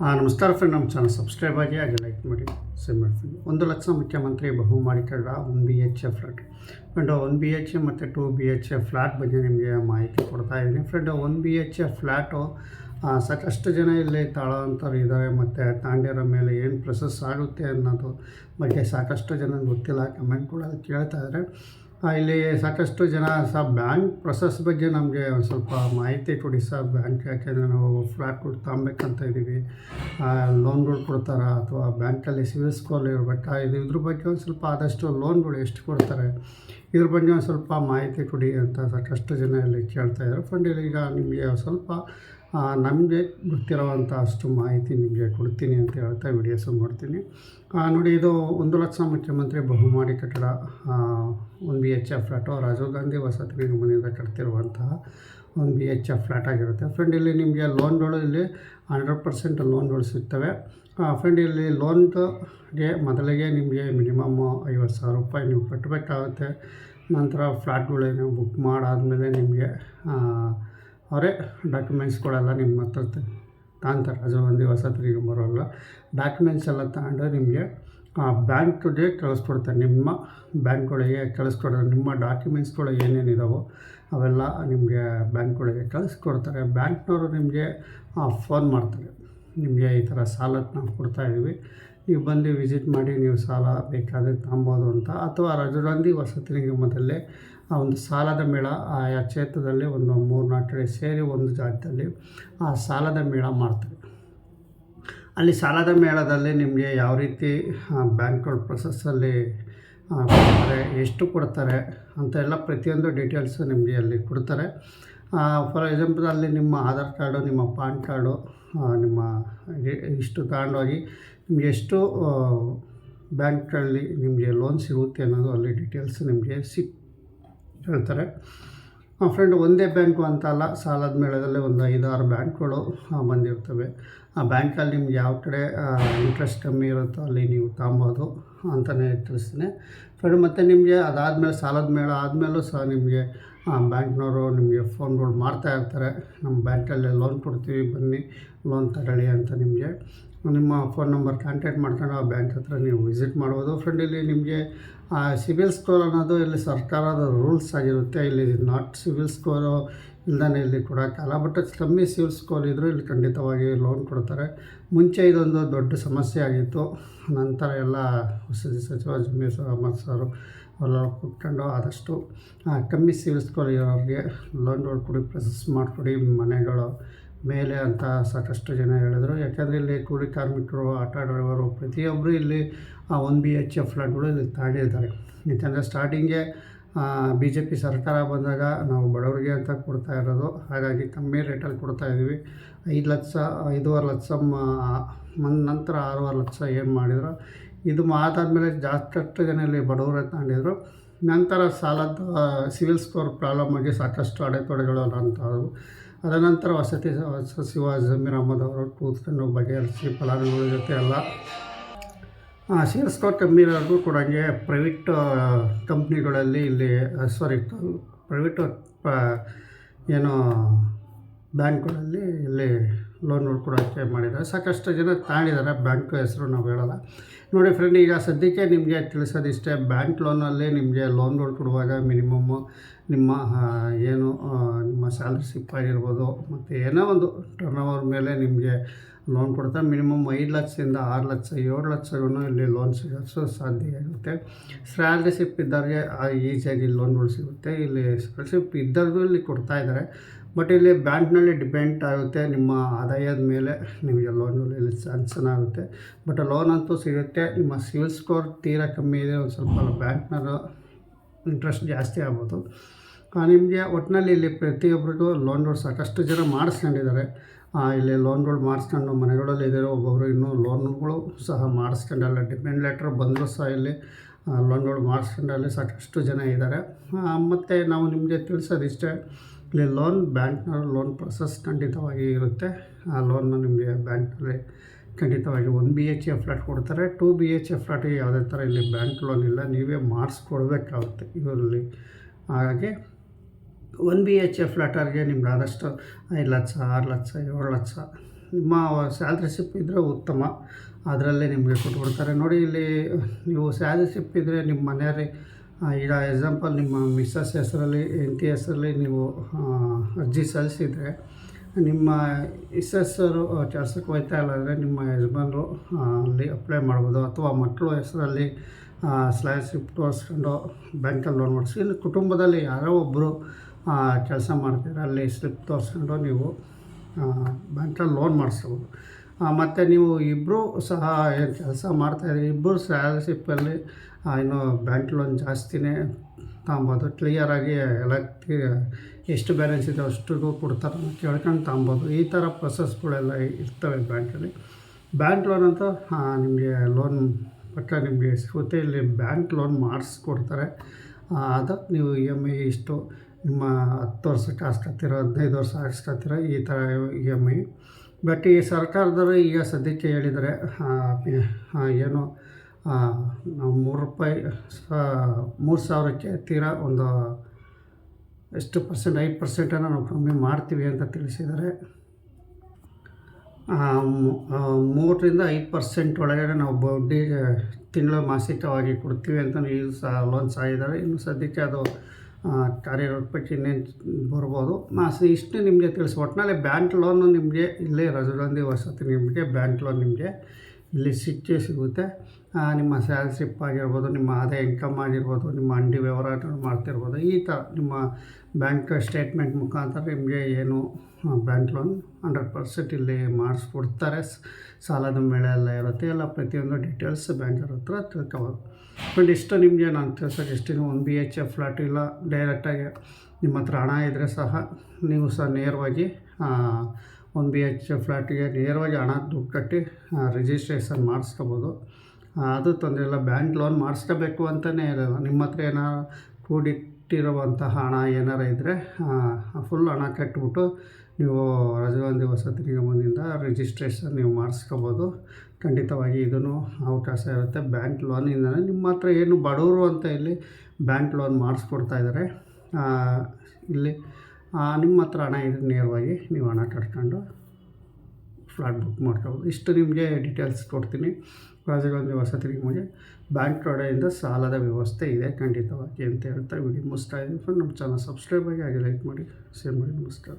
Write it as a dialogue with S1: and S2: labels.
S1: ನಮಸ್ಕಾರ ಫ್ರೆಂಡ್ ನಮ್ಮ channel subscribe ಆಗಿ ಹಾಗೆ ಲೈಕ್ ಮಾಡಿ ಸೇವ್ ಮಾಡಿ ಫ್ರೆಂಡ್ ಒಂದು ಲಕ್ಷ ಮುಖ್ಯಮಂತ್ರಿ ಬಹುಮಾಡಿಕರ one B H A flat friend one B H A ಮತ್ತು two B H A flat ಬಗ್ಗೆ ನಿಮಗೆ ಮಾಹಿತಿ ಕೊಡ್ತಾ ಇದ್ದೀನಿ. Friend one B H A flat ಸಾಕಷ್ಟು ಜನ ಇಲ್ಲಿ ತಾಳೋವಂಥವ್ರು ಇದ್ದಾರೆ ಮತ್ತು ತಾಂಡ್ಯರ ಮೇಲೆ ಏನು ಪ್ರೊಸೆಸ್ ಆಗುತ್ತೆ ಅನ್ನೋದು ಬಗ್ಗೆ ಸಾಕಷ್ಟು ಜನ ಗೊತ್ತಿಲ್ಲ. ಕಮೆಂಟ್ ಕೂಡ ಕೇಳ್ತಾ ಇದ್ದಾರೆ ಇಲ್ಲಿ ಸಾಕಷ್ಟು ಜನ ಸಹ ಬ್ಯಾಂಕ್ ಪ್ರೊಸೆಸ್ ಬಗ್ಗೆ ನಮಗೆ ಒಂದು ಸ್ವಲ್ಪ ಮಾಹಿತಿ ಕೊಡಿ ಸರ್ ಬ್ಯಾಂಕ್ ಯಾಕೆಂದರೆ ನಾವು ಫ್ಲ್ಯಾಟ್ಗಳು ತಗೊಬೇಕಂತ ಇದ್ದೀವಿ ಲೋನ್ಗಳು ಕೊಡ್ತಾರಾ ಅಥವಾ ಬ್ಯಾಂಕಲ್ಲಿ ಸಿವಿಲ್ ಸ್ಕೋರ್ ಇರಬೇಕಾ? ಇದು ಇದ್ರ ಬಗ್ಗೆ ಒಂದು ಸ್ವಲ್ಪ ಆದಷ್ಟು ಲೋನ್ಗಳು ಎಷ್ಟು ಕೊಡ್ತಾರೆ? ಇದ್ರ ಬಗ್ಗೆ ಒಂದು ಸ್ವಲ್ಪ ಮಾಹಿತಿ ಕೊಡಿ ಅಂತ ಸಾಕಷ್ಟು ಜನ ಇಲ್ಲಿ ಕೇಳ್ತಾ ಫಂಡ್ ಇಲ್ಲಿ ಈಗ ನಿಮಗೆ ಸ್ವಲ್ಪ ನಮಗೆ ಗೊತ್ತಿರುವಂಥ ಅಷ್ಟು ಮಾಹಿತಿ ನಿಮಗೆ ಕೊಡ್ತೀನಿ ಅಂತ ಹೇಳ್ತಾ ವಿಡಿಯೋಸು ಮಾಡ್ತೀನಿ. ನೋಡಿ, ಇದು ಒಂದು ಲಕ್ಷ ಮುಖ್ಯಮಂತ್ರಿ ಬಹುಮಾಡಿ ಕಟ್ಟಡ ಒಂದು B H F flat Rajiv Gandhi ವಸತಿ ನಿಗಮದಿಂದ ಕಟ್ತಿರುವಂತಹ ಒಂದು ಬಿ ಎಚ್ ಎಫ್ ಫ್ಲ್ಯಾಟ್ ಆಗಿರುತ್ತೆ. ಫ್ರೆಂಡ್ ಇಲ್ಲಿ ನಿಮಗೆ ಲೋನ್ಗಳು ಇಲ್ಲಿ ಹಂಡ್ರೆಡ್ ಪರ್ಸೆಂಟ್ ಲೋನ್ಗಳು ಸಿಗ್ತವೆ. ಫ್ರೆಂಡ್ ಇಲ್ಲಿ ಲೋನ್ಗೆ ಮೊದಲಿಗೆ ನಿಮಗೆ ಮಿನಿಮಮ್ ಐವತ್ತು ಸಾವಿರ ರೂಪಾಯಿ ನೀವು ಕಟ್ಟಬೇಕಾಗುತ್ತೆ ನಂತರ ಫ್ಲ್ಯಾಟ್ಗಳೇನು ಬುಕ್ ಮಾಡಾದಮೇಲೆ ನಿಮಗೆ ಅವರೇ ಡಾಕ್ಯುಮೆಂಟ್ಸ್ಗಳೆಲ್ಲ ನಿಮ್ಮ ಹತ್ರ ತಾಂತಾರೆ ಅದು ಒಂದು ವಸತಿ ನಿಗಮ ಬರೋಲ್ಲ. ಡಾಕ್ಯುಮೆಂಟ್ಸ್ ಎಲ್ಲ ತಗೊಂಡು ನಿಮಗೆ ಬ್ಯಾಂಕ್ ಬ್ಯಾಂಕ್ಗೆ ಕಳಿಸ್ಕೊಡ್ತಾರೆ ನಿಮ್ಮ ಬ್ಯಾಂಕ್ಗಳಿಗೆ ಕಳಿಸ್ಕೊಡ್ತಾರೆ. ನಿಮ್ಮ ಡಾಕ್ಯುಮೆಂಟ್ಸ್ಗಳು ಏನೇನಿದಾವೋ ಅವೆಲ್ಲ ನಿಮಗೆ ಬ್ಯಾಂಕ್ಗಳಿಗೆ ಕಳಿಸ್ಕೊಡ್ತಾರೆ. ಬ್ಯಾಂಕ್ನವರು ನಿಮಗೆ ಫೋನ್ ಮಾಡ್ತಾರೆ. ನಿಮಗೆ ಈ ಥರ ಸಾಲದ ನಾವು ಕೊಡ್ತಾ ಇದ್ದೀವಿ. ನೀವು ಬಂದು ವಿಸಿಟ್ ಮಾಡಿ, ನೀವು ಸಾಲ ಬೇಕಾದರೆ ತಗೊಬೋದು ಅಂತ. ಅಥವಾ ಗಾಂಧಿ ವಸತಿ ನಿಗಮದಲ್ಲೇ ಆ ಒಂದು ಸಾಲದ ಮೇಳ ಆಯಾ ಕ್ಷೇತ್ರದಲ್ಲಿ ಒಂದು ಮೂರು ನಾಲ್ಕು ಸೇರಿ ಒಂದು ಜಾಗದಲ್ಲಿ ಆ ಸಾಲದ ಮೇಳ ಮಾಡ್ತಾರೆ. ಅಲ್ಲಿ ಸಾಲದ ಮೇಳದಲ್ಲಿ ನಿಮಗೆ ಯಾವ ರೀತಿ ಬ್ಯಾಂಕ್ಗಳು ಪ್ರೊಸೆಸ್ಸಲ್ಲಿ ಕೊಡ್ತಾರೆ, ಎಷ್ಟು ಕೊಡ್ತಾರೆ ಅಂತ ಎಲ್ಲ ಪ್ರತಿಯೊಂದು ಡೀಟೇಲ್ಸು ನಿಮಗೆ ಅಲ್ಲಿ ಕೊಡ್ತಾರೆ. ಫಾರ್ ಎಕ್ಸಾಂಪಲ್ ಅಲ್ಲಿ ನಿಮ್ಮ ಆಧಾರ್ ಕಾರ್ಡು, ನಿಮ್ಮ ಪಾನ್ ಕಾರ್ಡು ನಿಮ್ಮ ಇಷ್ಟು ತಗೊಂಡೋಗಿ ನಿಮಗೆ ಎಷ್ಟು ಬ್ಯಾಂಕ್ಗಳಲ್ಲಿ ನಿಮಗೆ ಲೋನ್ ಸಿಗುತ್ತೆ ಅನ್ನೋದು ಅಲ್ಲಿ ಡೀಟೇಲ್ಸ್ ನಿಮಗೆ ಸಿಕ್ ಹೇಳ್ತಾರೆ. ಫ್ರೆಂಡ್ ಒಂದೇ ಬ್ಯಾಂಕು ಅಂತ ಅಲ್ಲ, ಸಾಲದ ಮೇಳದಲ್ಲೇ ಒಂದು ಐದಾರು ಬ್ಯಾಂಕ್ಗಳು ಬಂದಿರ್ತವೆ. ಆ ಬ್ಯಾಂಕಲ್ಲಿ ನಿಮ್ಗೆ ಯಾವ ಕಡೆ ಇಂಟ್ರೆಸ್ಟ್ ಕಮ್ಮಿ ಇರುತ್ತೋ ಅಲ್ಲಿ ನೀವು ತಗೊಬೋದು ಅಂತಲೇ ತಿಳಿಸ್ತೀನಿ. ಫ್ರೆಂಡ್ ಮತ್ತು ನಿಮಗೆ ಅದಾದಮೇಲೆ ಸಾಲದ ಮೇಳ ಆದಮೇಲೂ ಸಹ ನಿಮಗೆ ಬ್ಯಾಂಕ್ನವರು ನಿಮಗೆ ಫೋನ್ಗಳು ಮಾಡ್ತಾ ಇರ್ತಾರೆ. ನಮ್ಮ ಬ್ಯಾಂಕಲ್ಲಿ ಲೋನ್ ಕೊಡ್ತೀವಿ, ಬನ್ನಿ, ಲೋನ್ ತಗೊಳ್ಳಿ ಅಂತ ನಿಮಗೆ. ನಿಮ್ಮ ಫೋನ್ ನಂಬರ್ ಕಾಂಟ್ಯಾಕ್ಟ್ ಮಾಡ್ಕೊಂಡು ಆ ಬ್ಯಾಂಕ್ ಹತ್ರ ನೀವು ವಿಸಿಟ್ ಮಾಡ್ಬೋದು. ಫ್ರೆಂಡ್, ಇಲ್ಲಿ ನಿಮಗೆ ಸಿಬಿಲ್ ಸ್ಕೋರ್ ಅನ್ನೋದು ಇಲ್ಲಿ ಸರ್ಕಾರದ ರೂಲ್ಸ್ ಆಗಿರುತ್ತೆ. ಇಲ್ಲಿ ನಾಟ್ ಸಿವಿಲ್ ಸ್ಕೋರು ಇಲ್ಲದೇ ಇಲ್ಲಿ ಕೊಡೋಕ್ಕಲ್ಲ ಬಟ್ ಕಮ್ಮಿ ಸಿವಿಲ್ ಸ್ಕೋರ್ ಇದ್ದರೂ ಇಲ್ಲಿ ಖಂಡಿತವಾಗಿ ಲೋನ್ ಕೊಡ್ತಾರೆ. ಮುಂಚೆ ಇದೊಂದು ದೊಡ್ಡ ಸಮಸ್ಯೆ ಆಗಿತ್ತು. ನಂತರ ಎಲ್ಲ ಸಚಿವ ಜಮೀರ್ ಅಹಮದ್ ಸರು ಎಲ್ಲ ಕೂತ್ಕೊಂಡು ಆದಷ್ಟು ಕಮ್ಮಿ ಸಿವಿಲ್ ಸ್ಕೋರ್ ಇರೋರಿಗೆ ಲೋನ್ಗಳು ಕೊಡಿ ಪ್ರೊಸೆಸ್ ಮಾಡಿಕೊಡಿ, ಮನೆಗಳು ಮೇಲೆ ಅಂತ ಸಾಕಷ್ಟು ಜನ ಹೇಳಿದರು. ಯಾಕೆಂದರೆ ಇಲ್ಲಿ ಕೂಲಿ ಕಾರ್ಮಿಕರು, ಆಟೋ ಡ್ರೈವರು ಪ್ರತಿಯೊಬ್ಬರು ಇಲ್ಲಿ ಒನ್ ಬಿ ಎಚ್ ಎಫ್ ಫ್ಲಾಟ್ಗಳು ಇಲ್ಲಿ ತಾಂಡಿದ್ದಾರೆ ಯಾಕಂದರೆ ಸ್ಟಾರ್ಟಿಂಗೆ ಬಿ ಜೆ ಪಿ ಸರ್ಕಾರ ಬಂದಾಗ ನಾವು ಬಡವರಿಗೆ ಅಂತ ಕೊಡ್ತಾ ಇರೋದು. ಹಾಗಾಗಿ ಕಮ್ಮಿ ರೇಟಲ್ಲಿ ಕೊಡ್ತಾ ಇದ್ದೀವಿ. ಐದು ಲಕ್ಷ, ಐದೂವರೆ ಲಕ್ಷ ಮ- ನಂತರ ಆರೂವರೆ ಲಕ್ಷ ಏನು ಮಾಡಿದ್ರು. ಇದು ಮಾತಾದಮೇಲೆ ಜಾಸ್ತಿ ಜನ ಇಲ್ಲಿ ಬಡವರೇ ತಗೊಂಡಿದ್ರು ನಂತರ ಸಾಲದ ಸಿವಿಲ್ ಸ್ಕೋರ್ ಪ್ರಾಬ್ಲಮ್ ಆಗಿ ಸಾಕಷ್ಟು ಅಡೆತಡೆಗಳು ಅಂಥವು ಅದರ ನಂತರ ವಸತಿ ಸಚಿವ ಜಮೀರ್ ಅಹಮದ್ ಅವರು ಕೂತ್ಕೊಂಡು ಬಗೆಹರಿಸಿ ಫಲಾನುಭವಿ ಜೊತೆ ಎಲ್ಲ ಸಿವಿಲ್ ಸ್ಕೋರ್ ಕಮ್ಮಿ ಇರೋರ್ಗೂ ಕೂಡ ಹಂಗೆ ಪ್ರೈವೇಟ್ ಕಂಪ್ನಿಗಳಲ್ಲಿ ಇಲ್ಲಿ ಸಾರಿ ಪ್ರೈವೇಟ್ ಏನು ಬ್ಯಾಂಕ್ಗಳಲ್ಲಿ ಇಲ್ಲಿ ಲೋನ್ಗಳು ಕೊಡೋಕ್ಕೆ ಮಾಡಿದ್ದಾರೆ. ಸಾಕಷ್ಟು ಜನ ತಗೊಂಡಿದ್ದಾರೆ ಬ್ಯಾಂಕ್ ಹೆಸರು ನಾವು ಹೇಳಲ್ಲ. ನೋಡಿ ಫ್ರೆಂಡ್ ಈಗ ಸದ್ಯಕ್ಕೆ ನಿಮಗೆ ತಿಳಿಸೋದಿಷ್ಟೇ, ಬ್ಯಾಂಕ್ ಲೋನಲ್ಲಿ ನಿಮಗೆ ಲೋನ್ಗಳು ಕೊಡುವಾಗ ಮಿನಿಮಮ್ಮು ನಿಮ್ಮ ಏನು ನಿಮ್ಮ ಸ್ಯಾಲ್ರಿ ಸ್ಲಿಪ್ ಆಗಿರ್ಬೋದು ಮತ್ತು ಏನೋ ಒಂದು ಟರ್ನ್ ಓವರ್ ಮೇಲೆ ನಿಮಗೆ ಲೋನ್ ಕೊಡ್ತಾರೆ. ಮಿನಿಮಮ್ ಐದು ಲಕ್ಷದಿಂದ ಆರು ಲಕ್ಷ, ಏಳು ಲಕ್ಷವೂ ಇಲ್ಲಿ ಲೋನ್ ಸಿಗೋದು ಸಾಧ್ಯ ಆಗುತ್ತೆ ಸ್ಯಾಲ್ರಿ ಸ್ಲಿಪ್ ಇದ್ದವ್ರಿಗೆ ಈಸಿಯಾಗಿ ಲೋನ್ಗಳು ಸಿಗುತ್ತೆ. ಇಲ್ಲಿ ಸ್ಕಾಲರ್ಶಿಪ್ ಇದ್ದವ್ರಿಗೂ ಇಲ್ಲಿ ಕೊಡ್ತಾ ಇದ್ದಾರೆ. ಬಟ್ ಇಲ್ಲಿ ಬ್ಯಾಂಕ್ನಲ್ಲಿ ಡಿಪೆಂಡ್ ಆಗುತ್ತೆ, ನಿಮ್ಮ ಆದಾಯದ ಮೇಲೆ ನಿಮಗೆ ಲೋನ್ಗಳು ಇಲ್ಲಿ ಸ್ಯಾಂಕ್ಷನ್ ಆಗುತ್ತೆ. ಬಟ್ ಲೋನ್ ಅಂತೂ ಸಿಗುತ್ತೆ, ನಿಮ್ಮ ಸಿವಿಲ್ ಸ್ಕೋರ್ ತೀರಾ ಕಮ್ಮಿ ಇದೆ, ಒಂದು ಸ್ವಲ್ಪ ಬ್ಯಾಂಕ್ನಲ್ಲೂ ಇಂಟ್ರೆಸ್ಟ್ ಜಾಸ್ತಿ ಆಗ್ಬೋದು. ನಿಮಗೆ ಒಟ್ಟಿನಲ್ಲಿ ಇಲ್ಲಿ ಪ್ರತಿಯೊಬ್ಬರಿಗೂ ಲೋನ್ಗಳು ಸಾಕಷ್ಟು ಜನ ಮಾಡಿಸ್ಕೊಂಡಿದ್ದಾರೆ. ಇಲ್ಲಿ ಲೋನ್ಗಳು ಮಾಡಿಸ್ಕೊಂಡು ಮನೆಗಳಲ್ಲಿ ಇದ್ದಾರೆ ಒಬ್ಬೊಬ್ಬರು ಇನ್ನೂ ಲೋನ್ಗಳು ಸಹ ಮಾಡಿಸ್ಕೊಂಡಲ್ಲ ಡಿಪೆಂಡ್ ಲೆಟ್ರ್ ಬಂದರೂ ಸಹ ಇಲ್ಲಿ ಲೋನ್ಗಳು ಮಾಡಿಸ್ಕೊಂಡಲ್ಲಿ ಸಾಕಷ್ಟು ಜನ ಇದ್ದಾರೆ. ಮತ್ತು ನಾವು ನಿಮಗೆ ತಿಳಿಸೋದಿಷ್ಟೇ ಇಲ್ಲಿ ಲೋನ್ ಬ್ಯಾಂಕ್ನವ್ರು ಲೋನ್ ಪ್ರೊಸೆಸ್ ಖಂಡಿತವಾಗಿ ಇರುತ್ತೆ. ಆ ಲೋನ್ನ ನಿಮಗೆ ಬ್ಯಾಂಕ್ನಲ್ಲಿ ಖಂಡಿತವಾಗಿ one B H A flat ಕೊಡ್ತಾರೆ. ಟು ಬಿ ಎಚ್ ಎ ಫ್ಲ್ಯಾಟಿಗೆ ಯಾವುದೇ ಥರ ಇಲ್ಲಿ ಬ್ಯಾಂಕ್ ಲೋನ್ ಇಲ್ಲ. ನೀವೇ ಮಾಡಿಸ್ಕೊಡ್ಬೇಕಾಗುತ್ತೆ ಇವರಲ್ಲಿ ಹಾಗಾಗಿ ಒನ್ ಬಿ ಎಚ್ ಎ ಫ್ಲ್ಯಾಟರ್ಗೆ ನಿಮ್ಗೆ ಆದಷ್ಟು ಐದು ಲಕ್ಷ ಆರು ಲಕ್ಷ ಏಳು ಲಕ್ಷ ನಿಮ್ಮ ಸ್ಯಾಲ್ರಿ ಸಿಪ್ ಇದ್ದರೆ ಉತ್ತಮ. ಅದರಲ್ಲೇ ನಿಮಗೆ ಕೊಟ್ಬಿಡ್ತಾರೆ. ನೋಡಿ ಇಲ್ಲಿ ನೀವು ಸ್ಯಾಲ್ರಿ ಸಿಪ್ ಇದ್ದರೆ ನಿಮ್ಮ ಮನೆಯವರೇ ಆ, ಈಗ ಎಕ್ಸಾಂಪಲ್ ನಿಮ್ಮ ಮಿಸ್ಸಸ್ ಹೆಸರಲ್ಲಿ, ಹೆಂಡತಿ ಹೆಸರಲ್ಲಿ ನೀವು ಅರ್ಜಿ ಸಲ್ಲಿಸಿದರೆ, ನಿಮ್ಮ ಮಿಸ್ಸಸ್ಸರು ಕೆಲಸಕ್ಕೆ ಹೋಗ್ತಾ ಇಲ್ಲ ಅಂದರೆ ನಿಮ್ಮ ಯಜಮಾನರು ಅಲ್ಲಿ ಅಪ್ಲೈ ಮಾಡ್ಬೋದು. ಅಥವಾ ಮಕ್ಕಳು ಹೆಸರಲ್ಲಿ ಸ್ಲ್ಯಾಶ್ ತೋರಿಸ್ಕೊಂಡು ಬ್ಯಾಂಕಲ್ಲಿ ಲೋನ್ ಮಾಡಿಸಿ. ಇಲ್ಲಿ ಕುಟುಂಬದಲ್ಲಿ ಯಾರೋ ಒಬ್ಬರು ಕೆಲಸ ಮಾಡ್ತೀರ ಅಲ್ಲಿ ಸ್ಲಿಪ್ ತೋರಿಸ್ಕೊಂಡು ನೀವು ಬ್ಯಾಂಕಲ್ಲಿ ಲೋನ್ ಮಾಡಿಸ್ಬೋದು. ಮತ್ತು ನೀವು ಇಬ್ಬರೂ ಸಹ ಏನು ಕೆಲಸ ಮಾಡ್ತಾಯಿದ್ರಿ ಇಬ್ಬರು ಸ್ಯಾಲರ್ಶಿಪ್ಪಲ್ಲಿ ಇನ್ನು ಬ್ಯಾಂಕ್ ಲೋನ್ ಜಾಸ್ತಿನೇ ತಗೊಬೋದು ಕ್ಲಿಯರಾಗಿ ಎಲ್ಲ ಎಷ್ಟು ಬ್ಯಾಲೆನ್ಸ್ ಇದೆ ಅಷ್ಟಿಗೂ ಕೊಡ್ತಾರೆ ಕೇಳ್ಕೊಂಡು ತಗೊಬೋದು ಈ ಥರ ಪ್ರೊಸೆಸ್ಗಳೆಲ್ಲ ಇರ್ತವೆ ಬ್ಯಾಂಕಲ್ಲಿ. ಬ್ಯಾಂಕ್ ಲೋನ್ ಅಂತ ನಿಮಗೆ ಲೋನ್ ಪಕ್ಕ ನಿಮಗೆ ಇಲ್ಲಿ ಬ್ಯಾಂಕ್ ಲೋನ್ ಮಾಡಿಸ್ಕೊಡ್ತಾರೆ. ಅದು ನೀವು ಇ ಎಂ ಐ ಇಷ್ಟು ನಿಮ್ಮ ಹತ್ತು ವರ್ಷಕ್ಕೆ ಹತ್ತಿರ ಹದಿನೈದು ವರ್ಷ ಹಾಕ್ಸ್ಕೊತೀರ, ಈ ಥರ ಇ ಎಂ ಐ ಬಟ್ ಈ ಸರ್ಕಾರದವರು ಈಗ ಸದ್ಯಕ್ಕೆ ಹೇಳಿದರೆ ಏನು ನಾವು ಮೂರು ರೂಪಾಯಿ ಮೂರು ಸಾವಿರಕ್ಕೆ ತೀರಾ ಒಂದು ಎಷ್ಟು ಪರ್ಸೆಂಟ್, ಐದು ಪರ್ಸೆಂಟನ್ನು ನಾವು ಕಮ್ಮಿ ಮಾಡ್ತೀವಿ ಅಂತ ತಿಳಿಸಿದರೆ ಮೂರರಿಂದ ಐದು ಪರ್ಸೆಂಟ್ ಒಳಗಡೆ ನಾವು ಬಡ್ಡಿ, ತಿಂಗಳು ಮಾಸಿಕವಾಗಿ ಕೊಡ್ತೀವಿ ಅಂತ ಈಗ ಸಹ ಲೋನ್ ಸಹ ಇದ್ದಾರೆ. ಇನ್ನು ಸದ್ಯಕ್ಕೆ ಅದು ಕಾರ್ಯರೂಪಕ್ಕೆ ಬರ್ಬೋದು? ಮಾಸ ಇಷ್ಟು ನಿಮಗೆ ತಿಳಿಸಿ ಒಟ್ಟಿನಲ್ಲಿ ಬ್ಯಾಂಕ್ ಲೋನು ನಿಮಗೆ ಇಲ್ಲೇ ರಜುಗಾಂಧಿ ವಸತಿ ನಿಮಗೆ ಬ್ಯಾಂಕ್ ಲೋನ್ ನಿಮಗೆ. ಇಲ್ಲಿ ಸಿಕ್ಕೇ ಸಿಗುತ್ತೆ. ನಿಮ್ಮ ಸ್ಯಾಲ್ ಸ್ಲಿಪ್ ಆಗಿರ್ಬೋದು, ನಿಮ್ಮ ಆದಾಯ ಇನ್ಕಮ್ ಆಗಿರ್ಬೋದು, ನಿಮ್ಮ ಅಂಡಿ ವ್ಯವಹಾರ ಮಾಡ್ತಿರ್ಬೋದು, ಈ ಥರ ನಿಮ್ಮ ಬ್ಯಾಂಕ್ ಸ್ಟೇಟ್ಮೆಂಟ್ ಮುಖಾಂತರ ನಿಮಗೆ ಏನು ಬ್ಯಾಂಕ್ ಲೋನ್ ಹಂಡ್ರೆಡ್ ಪರ್ಸೆಂಟ್ ಇಲ್ಲಿ ಮಾಡಿಸ್ಕೊಡ್ತಾರೆ. ಸಾಲದ ಮೇಲೆ ಎಲ್ಲ ಇರುತ್ತೆ. ಎಲ್ಲ ಪ್ರತಿಯೊಂದು ಡೀಟೇಲ್ಸ್ ಬ್ಯಾಂಕರ್ ಹತ್ರ ತಿಳ್ಕೊಬೋದು. ಬಟ್ ಇಷ್ಟು ನಿಮಗೆ ನಾನು ತಿಳ್ಸೋಕೆ ಇಷ್ಟು ಒಂದು ಬಿ ಎಚ್ ಎಫ್ ಫ್ಲಾಟ್ ಇಲ್ಲ, ಡೈರೆಕ್ಟಾಗಿ ನಿಮ್ಮ ಹತ್ರ ಹಣ ಇದ್ದರೆ ಸಹ ನೀವು ಸಹ ನೇರವಾಗಿ ಒಂದು ಬಿ ಎಚ್ ಫ್ಲ್ಯಾಟಿಗೆ ನೇರವಾಗಿ ಹಣ ದುಡ್ಡು ಕಟ್ಟಿ ರಿಜಿಸ್ಟ್ರೇಷನ್ ಮಾಡಿಸ್ಕೋಬೋದು. ಅದು ತೊಂದರೆ ಇಲ್ಲ. ಬ್ಯಾಂಕ್ ಲೋನ್ ಮಾಡಿಸ್ಕೋಬೇಕು ಅಂತಲೇ ಇರಲ್ಲ. ನಿಮ್ಮ ಹತ್ರ ಏನಾರು ಕೂಡಿಟ್ಟಿರುವಂತಹ ಹಣ ಏನಾರು ಇದ್ದರೆ ಫುಲ್ ಹಣ ಕಟ್ಬಿಟ್ಟು ನೀವು ರಾಜೀವ್ ವಸತಿ ನಿಗಮದಿಂದ ರಿಜಿಸ್ಟ್ರೇಷನ್ ನೀವು ಮಾಡಿಸ್ಕೋಬೋದು. ಖಂಡಿತವಾಗಿ ಇದೂ ಅವಕಾಶ ಇರುತ್ತೆ. ಬ್ಯಾಂಕ್ ಲೋನಿಂದಲೇ ನಿಮ್ಮ ಹತ್ರ ಏನು ಬಡವರು ಅಂತ ಇಲ್ಲಿ ಬ್ಯಾಂಕ್ ಲೋನ್ ಮಾಡಿಸ್ಕೊಡ್ತಾ ಇದ್ದಾರೆ. ಇಲ್ಲಿ ನಿಮ್ಮ ಹತ್ರ ಹಣ ಇದ್ರೆ ನೇರವಾಗಿ ನೀವು ಹಣ ಕಟ್ಕೊಂಡು ಫ್ಲಾಟ್ ಬುಕ್ ಮಾಡ್ಕೋಬೋದು. ಇಷ್ಟು ನಿಮಗೆ ಡೀಟೇಲ್ಸ್ ಕೊಡ್ತೀನಿ. ರಾಜೀವ್ ವಸತಿ ನಿಮಗೆ ಬ್ಯಾಂಕ್ ಕಡೆಯಿಂದ ಸಾಲದ ವ್ಯವಸ್ಥೆ ಇದೆ, ಖಂಡಿತವಾಗಿ ಅಂತ ಹೇಳ್ತಾ ವಿಡಿಯೋ ಮುಗಿಸ್ತಾ ಇದ್ದೀನಿ. ನಮ್ಮ ಚಾನಲ್ ಸಬ್ಸ್ಕ್ರೈಬ್ ಆಗಿ ಹಾಗೆ ಲೈಕ್ ಮಾಡಿ ಶೇರ್ ಮಾಡಿ, ನಮಸ್ಕಾರ.